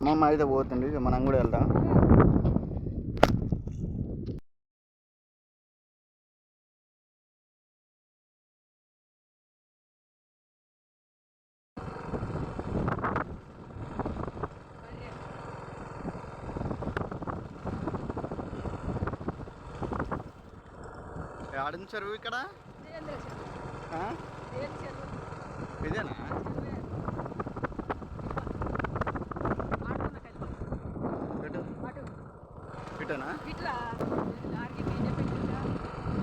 అమ్మమ్మ అయితే పోతుంది మనం కూడా వెళ్దాం. ఆడించారు ఇక్కడ? ఇదేనా? ఎటు ఇటనా?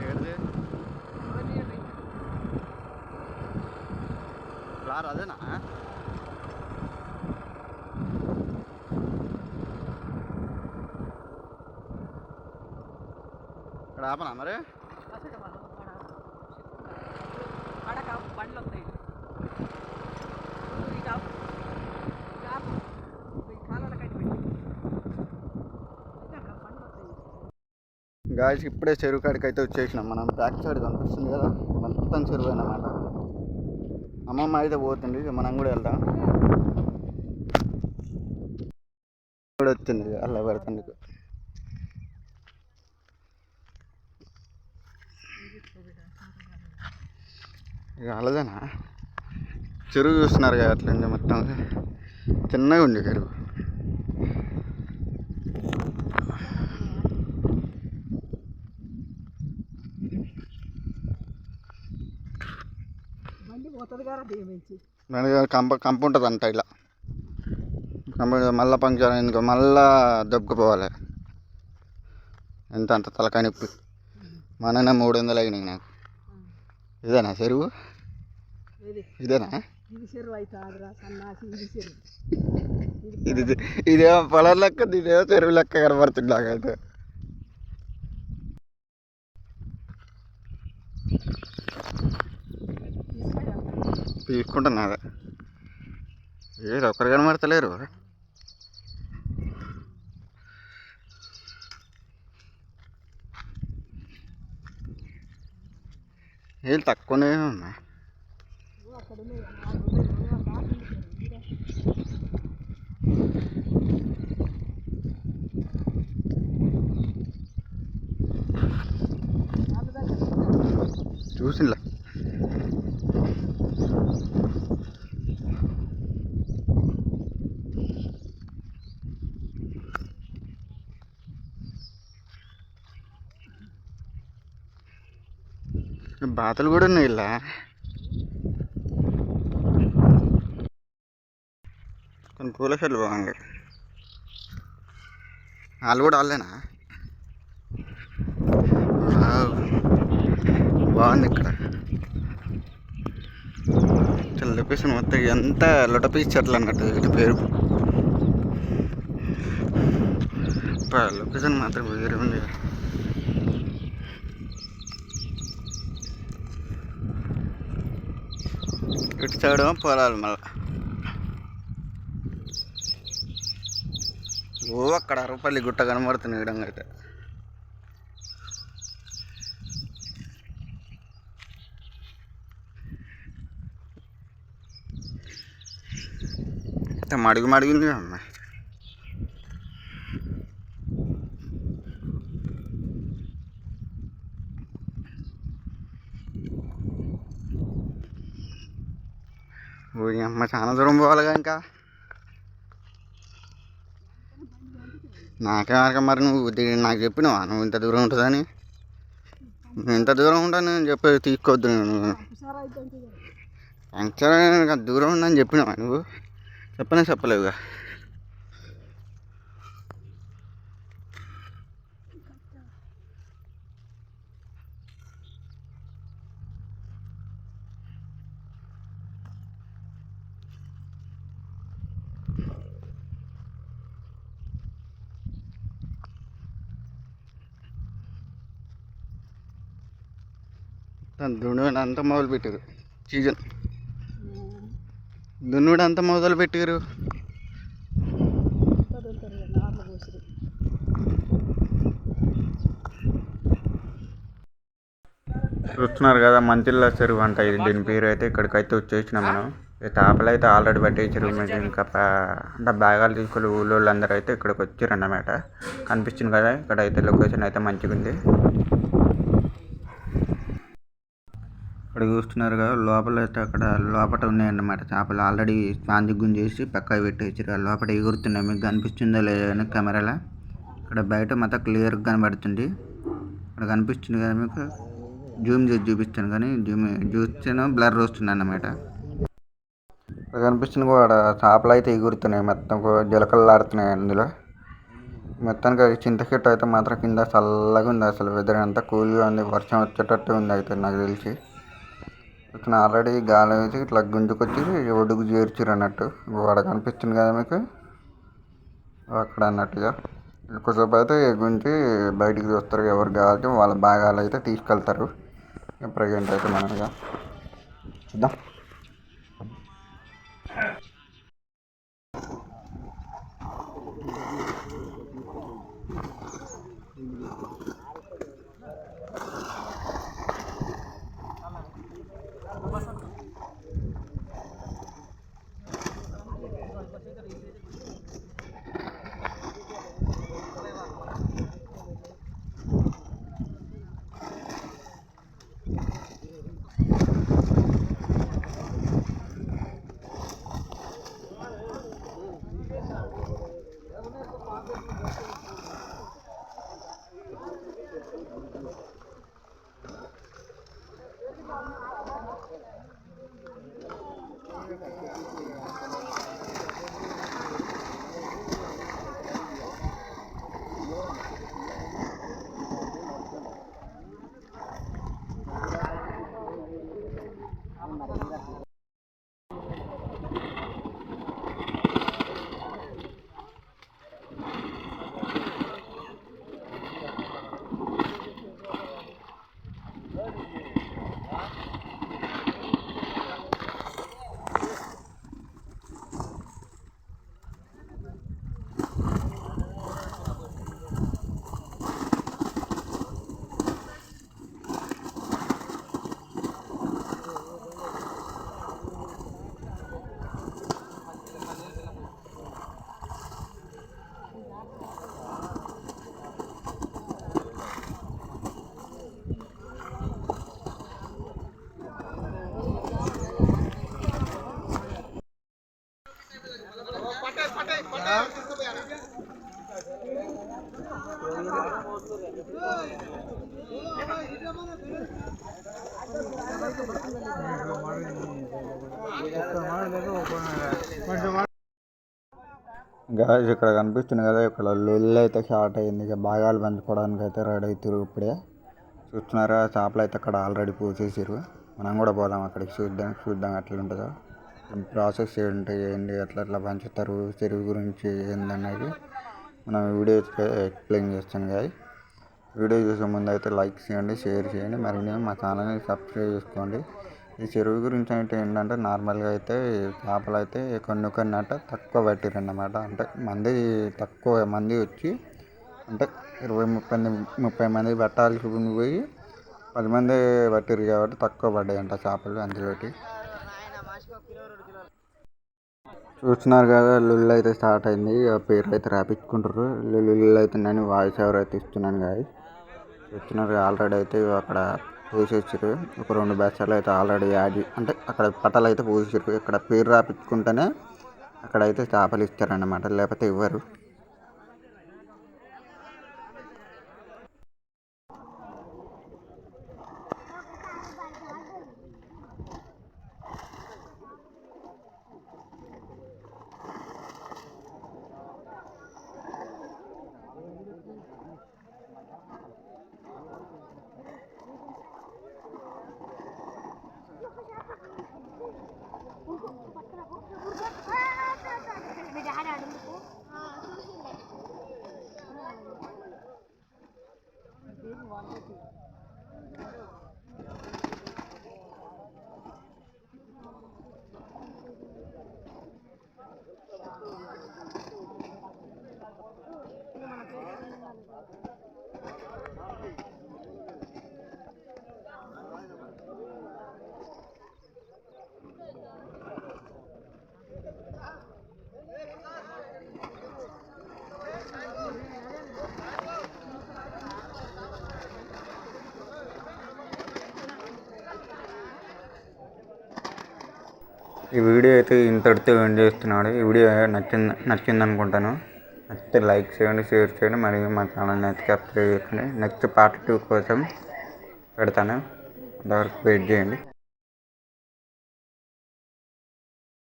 ఏడిది ఫ్లార్ అదేనా? ఇక్కడ ఆపనా మరి? గాయస్ ఇప్పుడే చెరువు కాడికి అయితే వచ్చేసినాం. మనం బ్యాక్ సైడ్ కనిపిస్తుంది కదా? మొత్తం చెరువు అన్నమాట. అమ్మమ్మ అయితే పోతుంది. మనం కూడా వెళ్దాం. కూడా వచ్చింది. అలా పెడుతుందుకు ఇక అలదేనా చెరువు చూస్తున్నారు కదా అట్లా మొత్తం. చిన్నగా ఉంది చెరువు. బండి పోతుంది కదా దేమించి దానికి కంప కంప ఉంటుంది అంట ఇలా కంప మళ్ళీ పంక్చర్ అయింది మళ్ళా దొబ్బుకుపోవాలి ఎంత అంత తలకాయ నొప్పి మననే మూడు వందలు అయినాయి నాకు ఇదేనా చెరువు ఇది ఇదేనా ఇది చెరువు అయితే ఆదిరా సన్నాసి ఇది చెరువు ఇది ఇదేమో పొలం లెక్క ఇదేమో చెరువు లెక్క కనబడుతుంది నాకైతే తీసుకుంటున్నా ఏది ఒక్కరు కనబడతలేరు. ఏళ్ళు తక్కువనే ఉన్నాయి. అక్కడ ఉన్నాయి. నాలుగు ఉన్నాయి. ఆ దాటి ఉంది చెరువు. ఇదే. నాలుగు దాకా ఉంది. చూసిలా బాతలు కూడా ఉన్నాయి ఇలా. కొన్ని పూల చెట్లు బాగుంది వాళ్ళు కూడా వాళ్ళేనా? బాగుంది ఇక్కడ. చాలా లొకేషన్ మొత్తం ఎంత లొటపీస్ చెట్లు అన్నట్టు వీటి పేరు. లొకేషన్ మాత్రం వేరే ఉంది. ఇటు సైడ్ పోరాలి పొలాలు మళ్ళా. ఓ అక్కడ అరవపల్లి గుట్ట కనబడుతుంది విధంగా అయితే. మడుగు మడిగింది అమ్మాయి అమ్మ చాలా దూరం పోవాలిగా ఇంకా. నాకే మార్గం మరి నువ్వు నాకు చెప్పినావా? నువ్వు ఇంత దూరం ఉంటుందని. ఇంత దూరం ఉంటాను నేను చెప్పేది తీసుకోవద్దు నేను. పంక్చర్ దూరం ఉందని చెప్పినావా నువ్వు? చెప్పనే చెప్పలేవుగా. దున్నుడు అంతా మొదలు పెట్టారు సీజన్ దున్నుడు అంతా మొదలు పెట్టారు. చూస్తున్నారు కదా మంచిళ్ళ చెరువు అంట. ఇది దీని పేరు అయితే ఇక్కడికైతే వచ్చేసినాం మనం. ఈ చేపలు అయితే ఆల్రెడీ పట్టేసారు మీకు ఇంకా అంటే బ్యాగాలు తీసుకొని ఊళ్ళో అందరూ అయితే ఇక్కడికి వచ్చారు అన్నమాట. కనిపిస్తుంది కదా ఇక్కడ అయితే లొకేషన్ అయితే మంచిగా ఉంది ఇక్కడ చూస్తున్నారు కదా లోపల అయితే అక్కడ లోపల ఉన్నాయన్నమాట చేపలు. ఆల్రెడీ స్పాంజ్ గుంజేసి పక్కకు పెట్టేసారు ఆ లోపల ఎగురుతున్నాయి. మీకు కనిపిస్తుందో లేదో కెమెరాలో. ఇక్కడ బయట మొత్తం క్లియర్గా కనబడుతుంది. ఇక్కడ కనిపిస్తుంది కదా మీకు? జూమ్ చేసి చూపిస్తాను కానీ జూమ్ చూస్తేనే బ్లర్ వస్తుంది అన్నమాట. ఇక్కడ కనిపిస్తుంది కూడా చేపలు అయితే ఎగురుతున్నాయి. మొత్తం జలకల్లాడుతున్నాయి అందులో. మొత్తానికి అది చింతకెట్టు అయితే మాత్రం కింద చల్లగా ఉంది అసలు. వెదర్ అంతా కూల్గా ఉంది. వర్షం వచ్చేటట్టు ఉంది అయితే నాకు తెలిసి. ఇతను ఆల్రెడీ గాలి వేసి ఇట్లా గుంజుకొచ్చి ఒడ్డుకు చేర్చారు అన్నట్టు. వాడ కనిపిస్తుంది కదా మీకు? అక్కడ అన్నట్టుగా ఎక్కువసేపు అయితే గుంజి బయటికి చూస్తారు ఎవరు కావాలంటే వాళ్ళ భాగాలు అయితే తీసుకెళ్తారు. ప్రజెంట్ అయితే మనగా చూద్దాం. Ya, ini 房子 గాయస్ ఇక్కడ కనిపిస్తుంది కదా ఇక్కడ లొల్లు అయితే స్టార్ట్ అయింది. ఇక భాగాలు పంచుకోవడానికి అయితే రెడీ అవుతారు ఇప్పుడే. చూస్తున్నారా చేపలు అయితే అక్కడ ఆల్రెడీ పూసేసారు మనం కూడా పోదాం అక్కడికి చూద్దాం చూద్దాం ఎట్లా ఉంటుందో. ప్రాసెస్ ఏంటి ఏంటి ఎట్లా ఎట్లా పంచుతారు చెరువు గురించి ఏందనేది మనం వీడియో ఎక్స్ప్లెయిన్ చేస్తాను గాయ వీడియో చూసే ముందు అయితే లైక్ చేయండి షేర్ చేయండి మరి నేను మా ఛానల్ని సబ్స్క్రైబ్ చేసుకోండి. ఈ చెరువు గురించి అంటే ఏంటంటే నార్మల్గా అయితే చేపలు అయితే కొన్ని కొన్ని అట తక్కువ పట్టిరు అన్నమాట అంటే మంది తక్కువ మంది వచ్చి అంటే ఇరవై ముప్పై ముప్పై మంది పట్టాల్సి పోయి పది మంది పట్టిరు కాబట్టి తక్కువ పడ్డాయి అంట చేపలు అందులోటి. చూస్తున్నారు కదా లుల్లు అయితే స్టార్ట్ అయింది. పేరు అయితే రాపించుకుంటారు లుల్లు అయితే నేను వాయిస్ ఎవరైతే ఇస్తున్నాను కానీ వచ్చినారు ఆల్రెడీ అయితే అక్కడ పూసేసారు ఒక రెండు బ్యాచ్లు అయితే ఆల్రెడీ యాడ్ అంటే అక్కడ పట్టాలు అయితే పోసారు ఇక్కడ పేరు రాపించుకుంటేనే అక్కడ అయితే చేపలు ఇస్తారన్నమాట. లేకపోతే ఇవ్వరు. ఈ వీడియో అయితే ఇంతటితో ఎండ్ చేస్తున్నాడు? ఈ వీడియో నచ్చింది నచ్చింది అనుకుంటాను. నచ్చితే లైక్ చేయండి షేర్ చేయండి మరియు మా ఛానల్ని అయితే సబ్స్క్రైబ్ చేసుకోండి నెక్స్ట్ పార్ట్ టూ కోసం పెడతాను. అంతవరకు వెయిట్ చేయండి.